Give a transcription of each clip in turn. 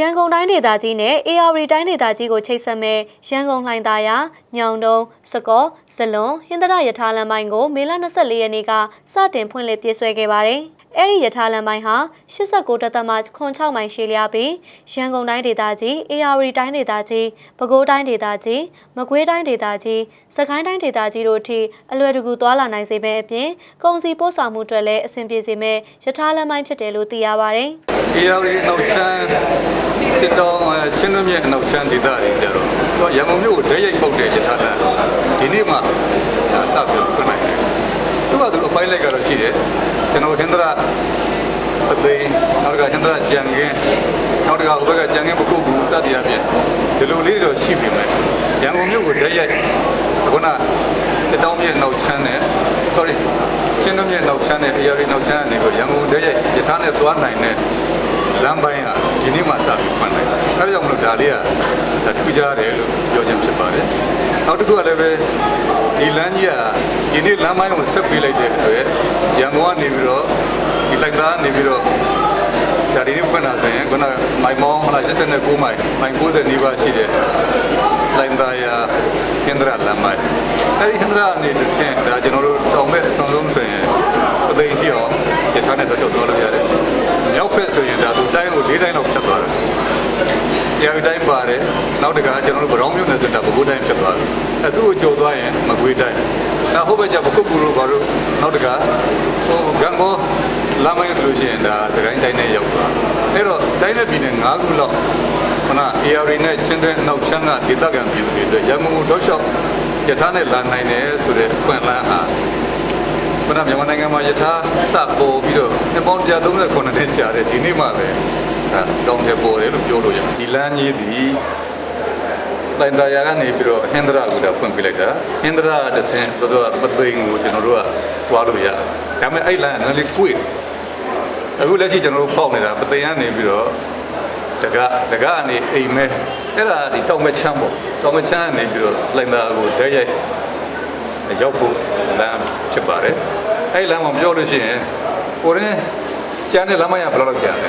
ရန်ကုန်တိုင်းဒေသကြီးနဲ့ AR တိုင်းဒေသကြီးကိုချိတ်ဆက်မဲ့ရန်ကုန်လှိုင်သာယာညောင်တုံစကောဇလွန်ဟင်္ဒရယထာလမ်းပိုင်းကိုမေလ24ရက်နေ့ကစတင်ဖွင့်လှစ်ပြည့်စွဲခဲ့ပါတယ်။အဲ့ဒီယထာလမ်းပိုင်းဟာ89တက်သမ6မိုင်ရှည်လျားပြီးရန်ကုန်တိုင်းဒေသကြီး AR တိုင်းဒေသကြီးပဲခူးတိုင်းဒေသကြီးမကွေးတိုင်းဒေသကြီးစကိုင်းတိုင်းဒေသကြီးတို့အထိအလွယ်တကူသွားလာနိုင်စေပဲအပြင်ကုန်စည်ပို့ဆောင်မှုအတွက်လည်းအဆင်ပြေစေမဲ့ယထာလမ်းပိုင်းဖြစ်တယ်လို့သိရပါတယ်။ AR နောက်ချမ်းစစ်တောင်းချင်းတွင်းမြစ်နောက်ချမ်းဒေသတွေကြတော့သူကရန်ကုန်မြို့ကိုဓာတ်ရိုက်ပုတ်တဲ့ယထာလမ်းဒီနေ့မှစပြီးဖွင့်နိုင်တယ်သူကသူအပိုင်းလိုက်ကတော့ရှိတယ်ကျွန်တော်ဟင်္ဒရာအသိနောက်ကဟင်္ဒရာကြံကင်းနောက်တကဘက်ကကြံကင်းပခုတ်ဘူးစသည်အပြင်ဒီလိုလေးတော့ရှိပြီမဲ့ရန်ကုန်မြို့ကိုဓာတ်ရိုက်ခုနစစ်တောင်းမြစ်နောက်ချမ်းနဲ့ sorry ချင်းတွင်းမြစ်နောက်ချမ်းနဲ့ AR နောက်ချမ်းကနေကိုရန်ကုန်ဓာတ်ရိုက်ယထာနဲ့သွားနိုင်တဲ့လမ်းပိုင်းဟာဒီနေ့မှစပြီးဖွင့်လိုက်တယ်။အဲဒါကြောင့်မလို့ဒါလေးကဒါထူးခြားတယ်လို့ပြောချင်ဖြစ်ပါတယ်။နောက်တစ်ခုကလည်းပဲဒီလမ်းကြီးကဒီနေ့လမ်းပိုင်းကိုဆက်ပေးလိုက်တဲ့အတွက်ရန်ကုန်ကနေပြီးတော့ဒီလိုက်သားနေပြီးတော့ဒါဒီနေ့ဖွင့်တာဆိုရင်ခုနမိုင်မောင်းဟလာ89မိုင်မိုင်90နီးပါးရှိတဲ့လိုင်းသားရဟင်္ဒရာလမ်းမိုင်အဲဒီဟင်္ဒရာနေတစ်ဆင့်ဒါကျွန်တော်တို့ တောင်ဘက်အဆုံးဆုံးဆိုရင်ပသိမ်ရှိအောင်ရထားနဲ့တော့ချုပ်သွားလို့ရတယ်မြောက်ဘက်ဆိုရင်ဒါသူတိုင်းကို၄တိုင်းလောက်ဖြတ်သွားတယ်ရာဝီတိုင်းပါတယ်နောက်တကကျွန်တော်တို့ဗရောင်းမြို့နယ်ဆိုတာဘကိုးတိုင်းဖြစ်သွားပြီအဲသူ့ကိုကြိုသွားရင်မကွေးတိုင်းအဲဟုတ်ပဲကြပခုတ်ကူလို့ဘာလို့နောက်တကဟိုဂံကောလာမိုင်းဆိုလို့ရှိရင်ဒါစကိုင်းတိုင်းနဲ့ရောက်သွားအဲ့တော့တိုင်းနဲ့ပြည်နယ်၅ခုလောက်ခဏ AR နဲ့ချင်းတဲ့နောက်ချမ်းကဒေသခံပြည်သူတွေအတွက်ရန်ကုန်ကိုတော့ရှော့ယထာနဲ့လာနိုင်တယ်ဆိုတဲ့ပွင့်လန်းဟာ ခဏမြန်မာနိုင်ငံမှာယထာစပေါ်ပြီးတော့နှစ်ပေါင်း139နှစ်ကြာတဲ့ဒီနေ့မှပဲဒါတောင်းတဲ့ပေါ်တယ်လို့ပြောလို့ရတယ်ဒီလမ်းကြီးဒီလိုင်တာယာကနေပြီးတော့ဟင်္ဒရာကိုဒါဖွင့်ပြလိုက်တာဟင်္ဒရာတစ်ဆင့်ဆိုတော့ပသိမ်ကိုကျွန်တော်တို့ကတွားလို့ရဒါပေမဲ့အဲ့လမ်းကလည်းကွေ့အခုလက်ရှိကျွန်တော်တို့ဖောက်နေတာပသိမ်ကနေပြီးတော့တကတကကနေအိမ်မဲအဲ့ဒါဒီတောင်မချမ်းပေါ့တောင်မချမ်းကနေပြီးတော့လိုင်တာကိုဓာတ်ရိုက် ရောက်ဖို့လမ်းဖြစ်ပါတယ်အဲ့လမ်းမှာပြောလို့ရှိရင်ကိုရင်ကျန်တဲ့လမ်းမရဘယ်လောက်ကြာလဲ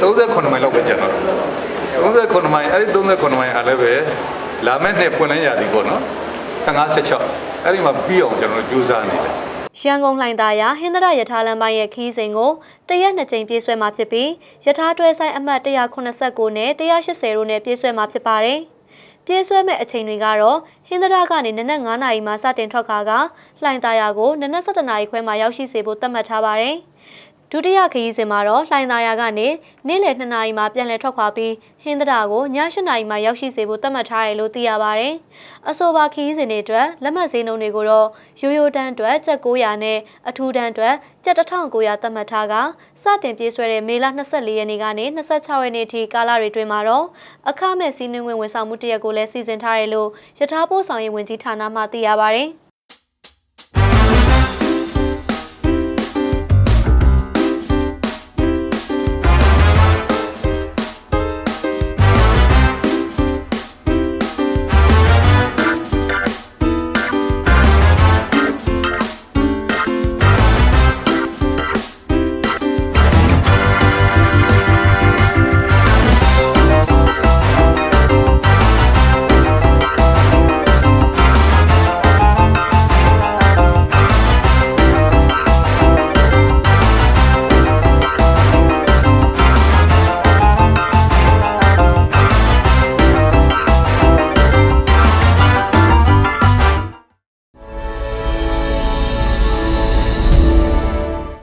39မိုင်လောက်ပဲကျန်တော့39မိုင်အဲ့ဒီ39မိုင်အားလည်းပဲလာမယ့်နှစ်ပွင့်လန်းရာသီပေါ့နော်15 16အဲ့ဒီမှာပြီးအောင်ကျွန်တော်တို့ကြိုးစားနေတယ်ရန်ကုန်လှိုင်သာယာဟင်္ဒရယထာလမ်းပိုင်းရဲ့ခီးစဉ်ကိုတရက်နှစ်ကြိမ်ပြည့်ဆွဲမှာဖြစ်ပြီးယထာတွဲဆိုင်အမှတ်189နဲ့180တို့နဲ့ပြည့်ဆွဲမှာဖြစ်ပါတယ်။ ပြည့်ဆွဲမဲ့အချိန်တွေကတော့ဟင်္ဒရကနေနနက်9နာရီမှစတင်ထွက်ခါကလှိုင်သာယာကိုနနက်7နာရီခွဲမှရောက်ရှိစေဖို့သတ်မှတ်ထားပါတယ်။ ဒုတိယခရီးစဉ်မှာတော့လှိုင်သာယာကနေနေ့လယ်2နာရီမှပြန်လည်ထွက်ခွာပြီးဟင်းသတာကိုည8နာရီမှရောက်ရှိစေဖို့သတ်မှတ်ထားတယ်လို့သိရပါဗျ။အဆိုပါခရီးစဉ်တွေအတွက်လက်မှတ်ဈေးနှုန်းတွေကိုတော့ရိုးရိုးတန်းအတွက်ကျပ်900နဲ့အထူးတန်းအတွက်ကျပ်1900သတ်မှတ်ထားကစတင်ပြေးဆွဲတဲ့မေလ24ရက်နေ့ကနေ26ရက်နေ့ထိကာလတွေတွင်မှာတော့အခမဲ့စီးနှင်းဝင်ဝန်ဆောင်မှုတရက်ကိုလည်းစီစဉ်ထားတယ်လို့ရထားပို့ဆောင်ရေးဝန်ကြီးဌာနမှသိရပါဗျ။